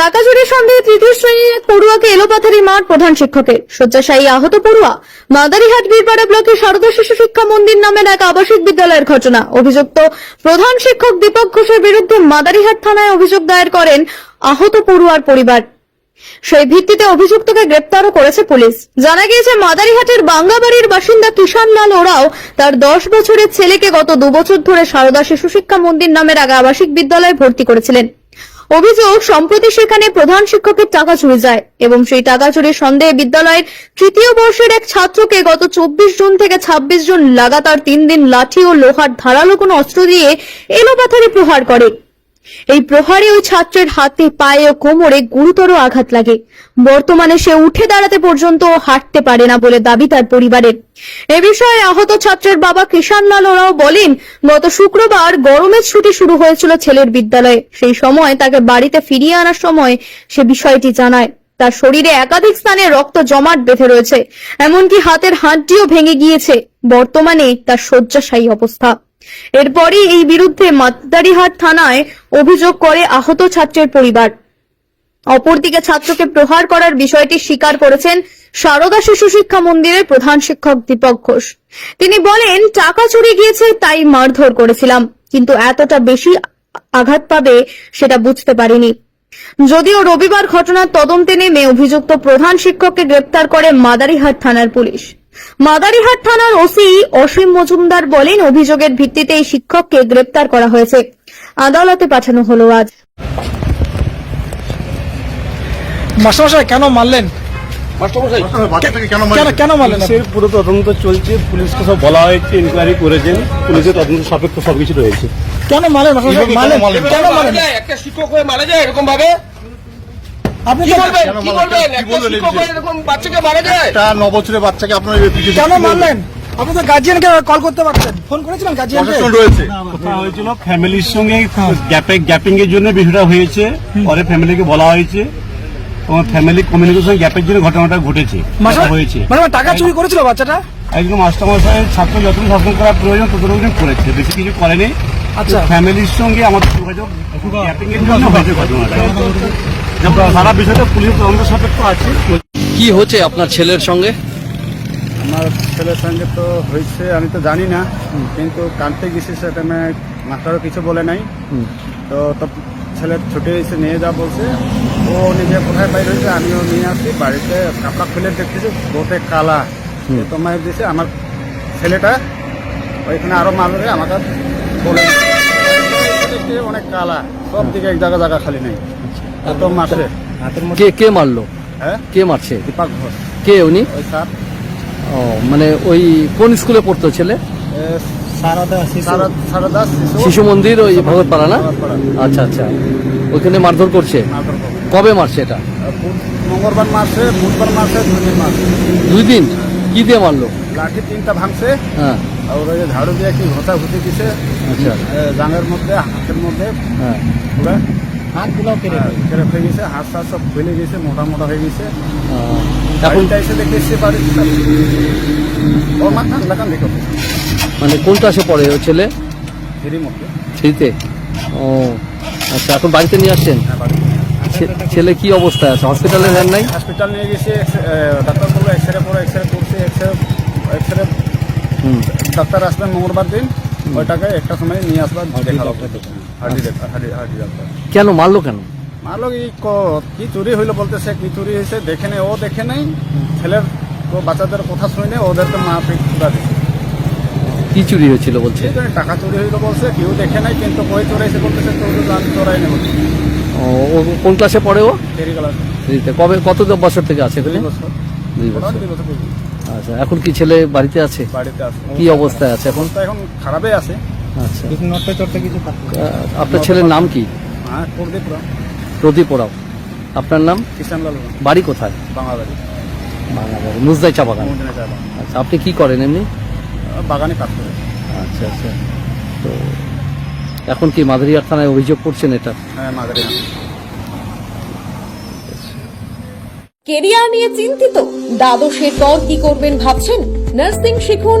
টাকা চুরির সন্দেহে তৃতীয় শ্রেণির এক পড়ুয়াকে এলোপাথারি মাঠ প্রধান শিক্ষকের। শয্যাশায়ী আহত পড়ুয়া মাদারিহাট বীরপাড়া ব্লকের সারদা শিশু শিক্ষা মন্দির নামের এক আবাসিক বিদ্যালয়ের ঘটনা। অভিযুক্ত প্রধান শিক্ষক দীপক ঘোষের বিরুদ্ধে মাদারিহাট থানায় অভিযোগ দায়ের করেন আহত পড়ুয়ার পরিবার। সেই ভিত্তিতে অভিযুক্তকে গ্রেপ্তারও করেছে পুলিশ। জানা গিয়েছে, মাদারিহাটের বাঙ্গাবাড়ির বাসিন্দা কিষান লাল ওরাও তার দশ বছরের ছেলেকে গত দুবছর ধরে সারদা শিশু শিক্ষা মন্দির নামের এক আবাসিক বিদ্যালয়ে ভর্তি করেছিলেন। অভিযোগ, সম্প্রতি সেখানে প্রধান শিক্ষকের টাকা চুরি যায় এবং সেই টাকা চুরির সন্দেহে বিদ্যালয়ের তৃতীয় বর্ষের এক ছাত্রকে গত চব্বিশ জুন থেকে ছাব্বিশ জুন লাগাতার তিন দিন লাঠি ও লোহার ধারালো কোনো অস্ত্র দিয়ে এলোপাথারি প্রহার করে। এই প্রহারে ওই ছাত্রের হাতে, পায়ে ও কোমরে গুরুতর আঘাত লাগে। বর্তমানে সে উঠে দাঁড়াতে পর্যন্ত হাঁটতে পারে না বলে দাবি তার পরিবারের। এ বিষয়ে আহত ছাত্রের বাবা কৃষাণ লাল ওরাও বলেন, গত শুক্রবার গরমের ছুটি শুরু হয়েছিল ছেলের বিদ্যালয়ে। সেই সময় তাকে বাড়িতে ফিরিয়ে আনার সময় সে বিষয়টি জানায়। তার শরীরে একাধিক স্থানে রক্ত জমাট বেঁধে রয়েছে, এমনকি হাতের হাড্ডিও ভেঙে গিয়েছে। বর্তমানে তার শয্যাশায়ী অবস্থা। এরপরই এই বিরুদ্ধে মাদারিহাট থানায় অভিযোগ করে আহত ছাত্রের পরিবার। অপরদিকে ছাত্রকে প্রহার করার বিষয়টি স্বীকার করেছেন সারদা শিশু শিক্ষা মন্দিরের প্রধান শিক্ষক দীপক ঘোষ। তিনি বলেন, টাকা চুরি গিয়েছে, তাই মারধর করেছিলাম, কিন্তু এতটা বেশি আঘাত পাবে সেটা বুঝতে পারিনি। যদিও রবিবার ঘটনার তদন্তে নেমে অভিযুক্ত প্রধান শিক্ষককে গ্রেপ্তার করে মাদারিহাট থানার পুলিশ। মাদারিহাট থানার ওসি অসীম মজুমদার বলেন অভিযোগের ভিত্তিতে এই শিক্ষককে গ্রেপ্তার করা হয়েছে। আদালতে পাঠানো হলো আজ। মাস্টারমশাই কেন মারলেন? কেন কেন কেন মারলেন পুলিশের পুরো তদন্ত চলছে পুলিশকে সব বলা হয়েছে ইনকোয়ারি করেছেন পুলিশের তদন্ত সাপেক্ষ সবকিছু রয়েছে। কেন মারলেন মাস্টারমশাই? কেন একটা শিক্ষক হয়ে মারা যায় এরকম ভাবে আপনি কি বলবেন? কি বলবেন? একটা শিক্ষক হয়ে এরকম বাচ্চাকে মারা যায়? একটা ন বছরের বাচ্চাকে আপনার কেন মারলেন? আপনি তো গার্জিয়ানকে কল করতে পারতেন। ফোন করেছিলেন গার্জিয়ানকে রয়েছে। কথা হয়েছিল ফ্যামিলির সঙ্গে গ্যাপে গ্যাপিং এর জন্য বিষয়টা হয়েছে। পরে ফ্যামিলিকে বলা হয়েছে। ফ্যামিলি কমিউনিকেশন গ্যাপের জন্য ঘটনাটা ঘটেছে। হয়েছে। মানে টাকা চুরি করেছিল বাচ্চাটা? একজন মাস্টারমশাই ছাত্র যতটুকু শাসন করা প্রয়োজন ততটুকু করেছে। বেশি কিছু করেনি। আচ্ছা। ফ্যামিলির সঙ্গে আমাদের যোগাযোগ গ্যাপিং এর জন্য হয়েছে ঘটনাটা। সারা বিষয়টা পুলিশ তদন্ত সাপেক্ষ আছে। কি হচ্ছে আপনার ছেলের সঙ্গে? আমার ছেলের সঙ্গে তো হয়েছে আমি তো জানি না কিন্তু কানতে গেছি সে টাইমে মাস্টারও কিছু বলে নাই। তো তো ছেলে ছুটে এসে নিয়ে যা বলছে। ও নিজে কোথায় বাইরে হয়েছে আমিও নিয়ে আসি বাড়িতে কাপড়া খুলে দেখতেছি গোটে কালা। এ তোমার দিছে আমার ছেলেটা ওইখানে আরও মারবে আমাকে বলে দেখছি অনেক কালা সব দিকে এক জায়গা জায়গা খালি নেই। এত মাসে হাতের মধ্যে কে কে মারলো? হ্যাঁ? কে মারছে? দীপক ঘোষ। কে উনি? ওই স্যার। ও মানে ওই কোন স্কুলে পড়তো ছেলে? শিশু শিশু। মন্দির ওই ভগৎপাড়া না। আচ্ছা আচ্ছা। ওইখানে মারধর করছে? মারধর কবে মারছে এটা? মঙ্গলবার মাসে বুধবার মাসে দুই দিন মাসে দুই দিন? কি দিয়ে মারলো? লাঠি তিনটা ভাঙছে। হ্যাঁ। আর ওই যে ঝাড়ু দিয়ে কি ঘষা ঘুষি দিছে আচ্ছা। এ, জাঙের মধ্যে হাতের মধ্যে হ্যাঁ। হাতগুলো কেড়ে কেড়ে হয়ে গেছে হাত সাত সব খুলে গেছে মোটা মোটা হয়ে গেছে। এখন এসে দেখেছি বাড়ি ওর মাথা লাগান দেখো। মানে কোন ক্লাসে পড়ে ও ছেলে? ধীরে মধ্যে। থ্রিতে? ও আচ্ছা এখন বাড়িতে নিয়ে আসছেন? হ্যাঁ ছেলে কি অবস্থা আছে? হসপিটালে নেন নাই? হসপিটাল নিয়ে গেছে ডাক্তার বলল এক্স রে পরে এক্স রে করছে X ray X ray doctor আসবেন মঙ্গলবার দিন। ওই ওইটাকে একটা সময় নিয়ে আসবার দেখাল কেন? মারলো কেন? মারলো কি ক- কি চুরি হইল বলতেছে কি চুরি হয়েছে দেখে নেই ও দেখে নেই। ছেলের ও বাচ্চাদের কথা শুনে ওদেরকে মা পুরা দিচ্ছে কি চুরি হয়েছিল বলছে? টাকা চুরি হইল বলছে কেউ দেখে নাই কিন্তু কই চোরাইছে বলতেছে তো আমি চোরাই নেব ও ও কোন ক্লাসে পড়ে ও? ফেরি গেলাম কবে কত বছর থেকে আছে দুই বছর। দুই বছর। আচ্ছা এখন কি ছেলে বাড়িতে আছে? বাড়িতে আছে। কি অবস্থায় আছে এখন? অবস্থা এখন খারাপই আছে। আচ্ছা। নটে চটে কিছু আপনার ছেলের নাম কি? হ্যাঁ করবে প্রদীপ ওরাও আপনার নাম? বাড়ি কোথায়? বাঙালি বাংলাবাড়ি মুজদাই চা বাগান। আচ্ছা আপনি কি করেন এমনি? বাগানে কাজ করে। আচ্ছা আচ্ছা। তো এখন কি মাদারিয়ার থানায় অভিযোগ করছেন এটা? হ্যাঁ মাগারে কেরিয়ার নিয়ে চিন্তিত। দ্বাদশের পর কি করবেন ভাবছেন? নার্সিং শিখুন